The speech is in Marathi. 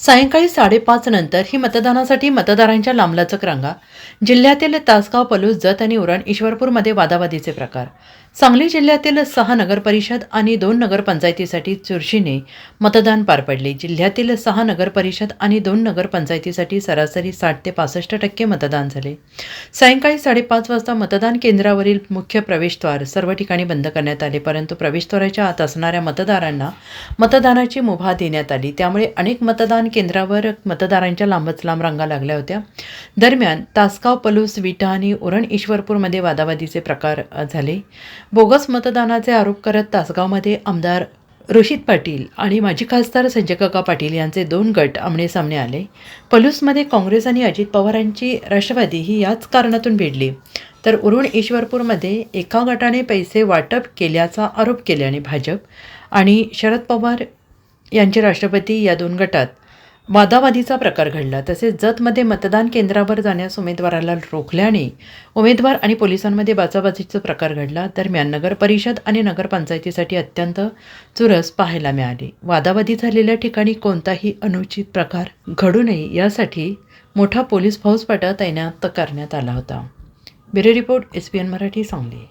सायंकाळी साडेपाच नंतर ही मतदानासाठी मतदारांच्या लांबलचक रांगा. जिल्ह्यातील तासगाव पलूस जत आणि उरण ईश्वरपूरमध्ये वादावादीचे प्रकार. सांगली जिल्ह्यातील सहा नगरपरिषद आणि दोन नगरपंचायतीसाठी चुरशीने मतदान पार पडले. जिल्ह्यातील सहा नगरपरिषद आणि दोन नगरपंचायतीसाठी सरासरी साठ ते पासष्ट टक्के मतदान झाले. सायंकाळी साडेपाच वाजता मतदान केंद्रावरील मुख्य प्रवेशद्वार सर्व ठिकाणी बंद करण्यात आले परंतु प्रवेशद्वाराच्या आत असणाऱ्या मतदारांना मतदानाची मुभा देण्यात आली. त्यामुळे अनेक मतदान केंद्रावर मतदारांच्या लांबच लांब रांगा लागल्या होत्या. दरम्यान तासगाव पलूस विटा आणि उरण ईश्वरपूरमध्ये वादावादीचे प्रकार झाले. बोगस मतदानाचे आरोप करत तासगावमध्ये आमदार रोहित पाटील आणि माजी खासदार संजय काका पाटील यांचे दोन गट आमनेसामने आले. पलूसमध्ये काँग्रेस आणि अजित पवारांची राष्ट्रवादी ही याच कारणातून भिडली. तर उरुण ईश्वरपूरमध्ये एका गटाने पैसे वाटप केल्याचा आरोप केल्याने भाजप आणि शरद पवार यांचे राष्ट्रपती या दोन गटात वादावादीचा प्रकार घडला. तसेच जतमध्ये मतदान केंद्रावर जाण्यास उमेदवाराला रोखल्याने उमेदवार आणि पोलिसांमध्ये बाचाबाचीचा प्रकार घडला. दरम्यान नगर परिषद आणि नगरपंचायतीसाठी अत्यंत चुरस पाहायला मिळाली. वादावादी झालेल्या ठिकाणी कोणताही अनुचित प्रकार घडू नये यासाठी मोठा पोलीस फौजफाटा तैनात करण्यात आला होता. Bureau report S P N Marathi Sangli.